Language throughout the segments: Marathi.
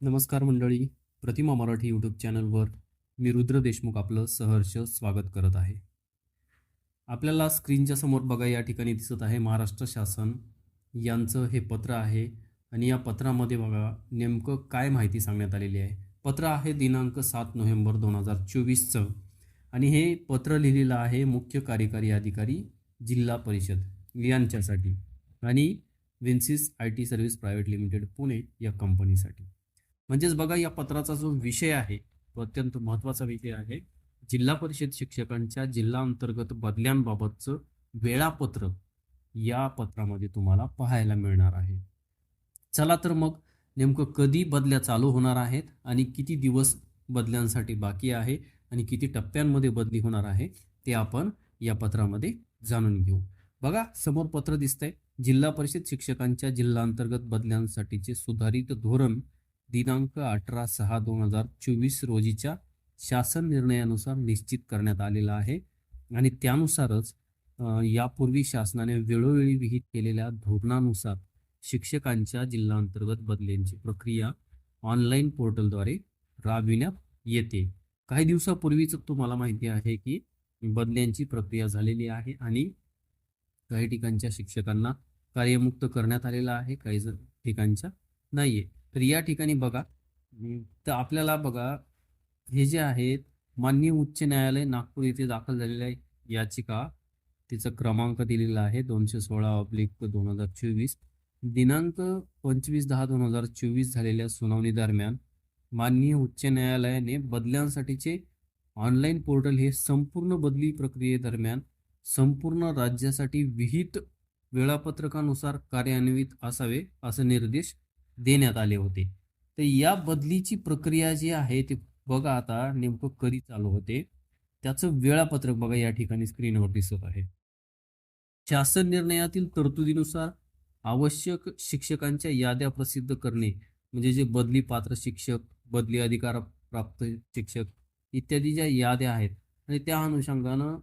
नमस्कार मंडळी प्रतिमा मराठी यूट्यूब चॅनलवर मी रुद्र देशमुख आपलं सहर्ष स्वागत करत आहे. आपल्याला स्क्रीनच्या समोर बघा या ठिकाणी दिसत आहे महाराष्ट्र शासन. यांचं हे पत्र आहे आणि या पत्रामध्ये बघा नेमकं काय माहिती सांगण्यात आलेली आहे. पत्र आहे दिनांक सात नोव्हेंबर दोन हजार चोवीसचं आणि हे पत्र लिहिलेलं आहे मुख्य कार्यकारी अधिकारी जिल्हा परिषद यांच्यासाठी आणि Vinsys I T service private limited Pune या कंपनीसाठी. म्हणजेच बघा या पत्राचा जो विषय आहे तो अत्यंत महत्त्वाचा विषय आहे. जिल्हा परिषद शिक्षकांच्या जिल्हा अंतर्गत बदल्यांबाबतचं वेळापत्र या पत्रामध्ये तुम्हाला पाहायला मिळणार आहे. चला तर मग नेमकं कधी बदल्या चालू होणार आहेत आणि किती दिवस बदल्यांसाठी बाकी आहे आणि किती टप्प्यांमध्ये बदली होणार आहे ते आपण या पत्रामध्ये जाणून घेऊ. बघा समोर पत्र दिसतंय. जिल्हा परिषद शिक्षकांच्या जिल्हा अंतर्गत बदल्यांसाठीचे सुधारित धोरण दिनांक अठरा सहा दोन हजार चोवीस रोजीच्या शासन निर्णयानुसार निश्चित करण्यात आलेला आहे. आणि त्यानुसारच यापूर्वी शासनाने वेळोवेळी विहित केलेल्या धोरणानुसार शिक्षकांच्या जिल्हांतर्गत बदल्यांची प्रक्रिया ऑनलाईन पोर्टलद्वारे राबविण्यात येते. काही दिवसापूर्वीच तुम्हाला माहिती आहे की बदल्यांची प्रक्रिया झालेली आहे आणि काही ठिकाणच्या शिक्षकांना कार्यमुक्त करण्यात आलेलं आहे काही ठिकाणच्या नाही आहे तर या ठिकाणी बघा तर आपल्याला बघा हे जे आहेत माननीय उच्च न्यायालय नागपूर येथे दाखल झालेल्या याचिका तिचा क्रमांक दिलेला आहे दोनशे सोळा ऑब्लिक दोन हजार चोवीस. दिनांक पंचवीस दहा दोन हजार चोवीस झालेल्या सुनावणी दरम्यान माननीय उच्च न्यायालयाने बदल्यांसाठीचे ऑनलाईन पोर्टल हे संपूर्ण बदली प्रक्रियेदरम्यान संपूर्ण राज्यासाठी विहित वेळापत्रकानुसार कार्यान्वित असावे असे निर्देश देण्यात आले होते. तर या बदलीची प्रक्रिया जी आहे ती बघा आता नेमकं कधी चालू होते. त्याचं वेळापत्रक बघा या ठिकाणी स्क्रीनवर दिसत आहे. शासन निर्णयातील तरतुदीनुसार आवश्यक शिक्षकांच्या याद्या प्रसिद्ध करणे म्हणजे जे बदली पात्र शिक्षक बदली अधिकार प्राप्त शिक्षक इत्यादी ज्या याद्या आहेत आणि त्या अनुषंगानं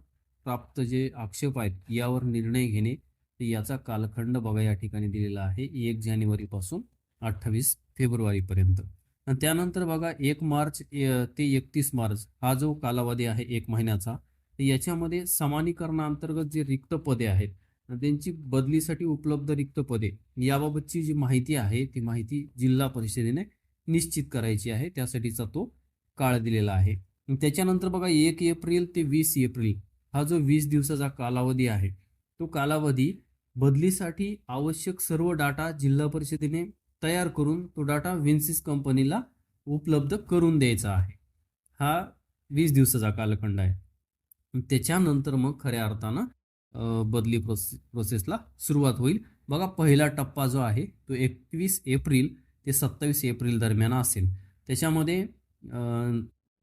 प्राप्त जे आक्षेप आहेत यावर निर्णय घेणे याचा कालखंड बघा या ठिकाणी दिलेला आहे एक जानेवारीपासून. अठ्ठावीस फेब्रुवारीपर्यंत. आणि त्यानंतर बघा एक मार्च ते एकतीस मार्च हा जो कालावधी आहे एक महिन्याचा याच्यामध्ये समानीकरणाअंतर्गत जे रिक्त पदे आहेत त्यांची बदलीसाठी उपलब्ध रिक्त पदे याबाबतची जी माहिती आहे ती माहिती जिल्हा परिषदेने निश्चित करायची आहे. त्यासाठीचा तो काळ दिलेला आहे. त्याच्यानंतर बघा एक एप्रिल ते वीस एप्रिल हा जो वीस दिवसाचा कालावधी आहे तो कालावधी बदलीसाठी आवश्यक सर्व डाटा जिल्हा परिषदेने तयार करून तो डाटा विन्सिस कंपनीला उपलब्ध करून द्यायचा आहे. हा वीस दिवसाचा कालखंड आहे. त्याच्यानंतर मग खऱ्या अर्थानं बदली प्रोसे प्रोसेसला सुरुवात होईल. बघा पहिला टप्पा जो आहे तो एकवीस एप्रिल ते सत्तावीस एप्रिल दरम्यान असेल. त्याच्यामध्ये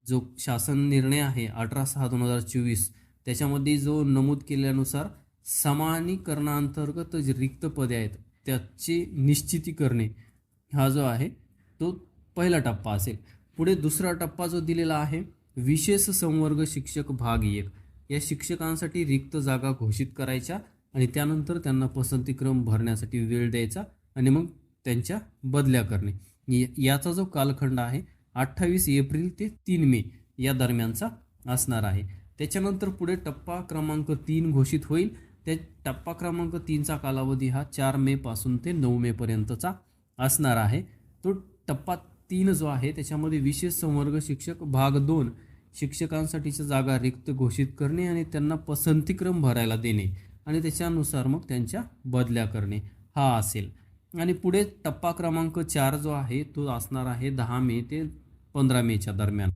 जो शासन निर्णय आहे अठरा सहा दोन हजार चोवीस त्याच्यामध्ये जो नमूद केल्यानुसार समानीकरणाअंतर्गत जे रिक्त पदे आहेत त्याची निश्चिती करणे हा जो आहे तो पहिला टप्पा असेल. पुढे दुसरा टप्पा जो दिलेला आहे विशेष संवर्ग शिक्षक भाग एक. या शिक्षकांसाठी रिक्त जागा घोषित करायच्या आणि त्यानंतर त्यांना पसंतीक्रम भरण्यासाठी वेळ द्यायचा आणि मग त्यांच्या बदल्या करणे. याचा जो कालखंड आहे अठ्ठावीस एप्रिल ते तीन मे या दरम्यानचा असणार आहे. त्याच्यानंतर पुढे टप्पा क्रमांक तीन घोषित होईल. त्या टप्पा क्रमांक तीनचा कालावधी हा चार मेपासून ते नऊ मेपर्यंतचा असणार आहे. तो टप्पा तीन जो आहे त्याच्यामध्ये विशेष संवर्ग शिक्षक भाग दोन शिक्षकांसाठीच्या जागा रिक्त घोषित करणे आणि त्यांना पसंतीक्रम भरायला देणे आणि त्याच्यानुसार मग त्यांच्या बदल्या करणे. हा असेल. आणि पुढे टप्पा क्रमांक चार जो आहे तो असणार आहे दहा मे ते पंधरा मेच्या दरम्यान.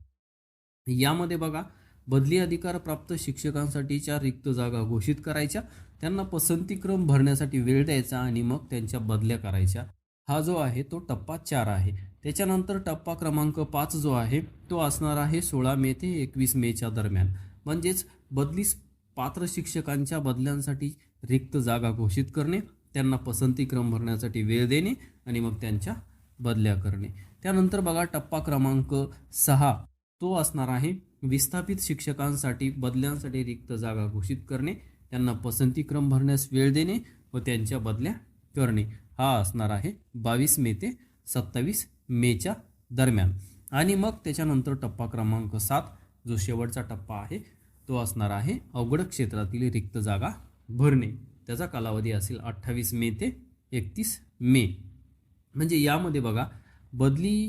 यामध्ये बघा बदली अधिकार प्राप्त शिक्षकांसाठीच्या रिक्त जागा घोषित करायच्या त्यांना पसंतीक्रम भरण्यासाठी वेळ द्यायचा आणि मग त्यांच्या बदल्या करायच्या. हा जो आहे तो टप्पा चार आहे. त्याच्यानंतर टप्पा क्रमांक पाच जो आहे तो असणार आहे सोळा मे ते एकवीस मेच्या दरम्यान. म्हणजेच बदलीस पात्र शिक्षकांच्या बदल्यांसाठी रिक्त जागा घोषित करणे त्यांना पसंतीक्रम भरण्यासाठी वेळ देणे आणि मग त्यांच्या बदल्या करणे. त्यानंतर बघा टप्पा क्रमांक सहा तो असणार आहे विस्थापित शिक्षकांसाठी बदल्यांसाठी रिक्त जागा घोषित करणे त्यांना पसंतीक्रम भरण्यास वेळ देणे व त्यांच्या बदल्या करणे हा असणार आहे बावीस मे ते सत्तावीस मेच्या दरम्यान. आणि मग त्याच्यानंतर टप्पा क्रमांक सात जो शेवटचा टप्पा आहे तो असणार आहे अवघड क्षेत्रातील रिक्त जागा भरणे. त्याचा कालावधी असेल अठ्ठावीस मे ते एकतीस मे. म्हणजे यामध्ये बघा बदली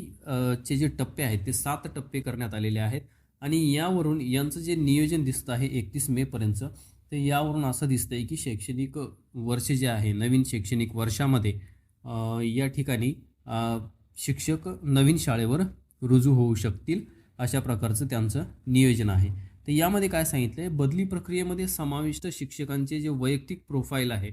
चे जे टप्पे आहेत ते सात टप्पे करण्यात आलेले आहेत. आणि यावरून यांचं जे नियोजन दिसतं आहे एकतीस मेपर्यंतचं ते यावरून असं दिसतं आहे की शैक्षणिक वर्ष जे आहे नवीन शैक्षणिक वर्षामध्ये या ठिकाणी शिक्षक नवीन शाळेवर रुजू होऊ शकतील अशा प्रकारचं त्यांचं नियोजन आहे. तर यामध्ये काय सांगितलं आहे बदली प्रक्रियेमध्ये समाविष्ट शिक्षकांचे जे वैयक्तिक प्रोफाईल आहे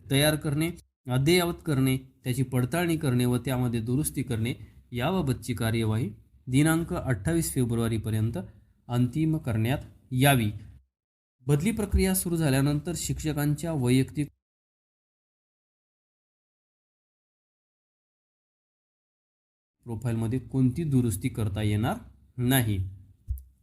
तयार करणे अद्ययावत करणे त्याची पडताळणी करणे व त्यामध्ये दुरुस्ती करणे याबाबतची कार्यवाही दिनांक अठ्ठावीस फेब्रुवारीपर्यंत अंतिम करण्यात यावी. बदली प्रक्रिया सुरू झाल्यानंतर शिक्षकांच्या वैयक्तिक प्रोफाईलमध्ये कोणती दुरुस्ती करता येणार नाही?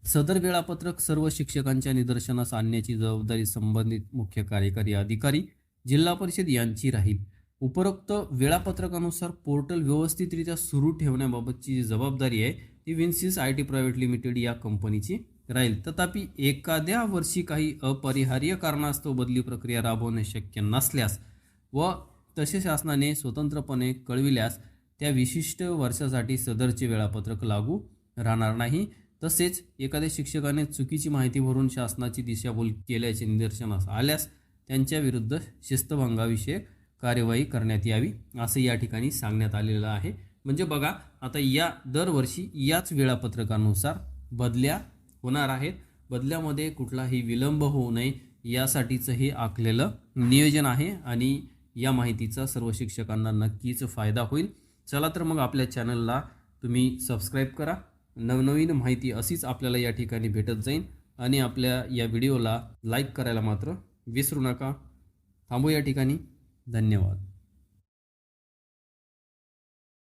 सदर वेळापत्रक सर्व शिक्षकांच्या निदर्शनास आणण्याची जबाबदारी संबंधित मुख्य कार्यकारी अधिकारी जिल्हा परिषद यांची राहील. उपरोक्त वेळापत्रकानुसार पोर्टल व्यवस्थितरित्या सुरू ठेवण्याबाबतची जी जबाबदारी आहे ती Vinsys I T private limited या कंपनीची राहील. तथापि एखाद्या वर्षी काही अपरिहार्य कारणास्तव बदली प्रक्रिया राबवणे शक्य नसल्यास व तसे शासनाने स्वतंत्रपणे कळविल्यास त्या विशिष्ट वर्षासाठी सदरचे वेळापत्रक लागू राहणार नाही. तसेच एखाद्या शिक्षकाने चुकीची माहिती भरून शासनाची दिशाभूल केल्याचे निदर्शनास आल्यास त्यांच्या विरुद्ध शिस्तभंगाविषयक कार्यवाही करण्यात यावी असं या ठिकाणी सांगण्यात आलेलं आहे. म्हणजे बघा आता या दरवर्षी याच वेळापत्रकानुसार बदल्या होणार आहेत. बदल्यामध्ये कुठलाही विलंब होऊ नये यासाठीचं हे आखलेलं नियोजन आहे आणि या माहितीचा सर्व शिक्षकांना नक्कीच फायदा होईल. चला तर मग आपल्या चॅनलला तुम्ही सबस्क्राईब करा. नवनवीन माहिती अशीच आपल्याला या ठिकाणी भेटत जाईल आणि आपल्या या व्हिडिओला लाईक करायला मात्र विसरू नका. थांबू या ठिकाणी. धन्यवाद.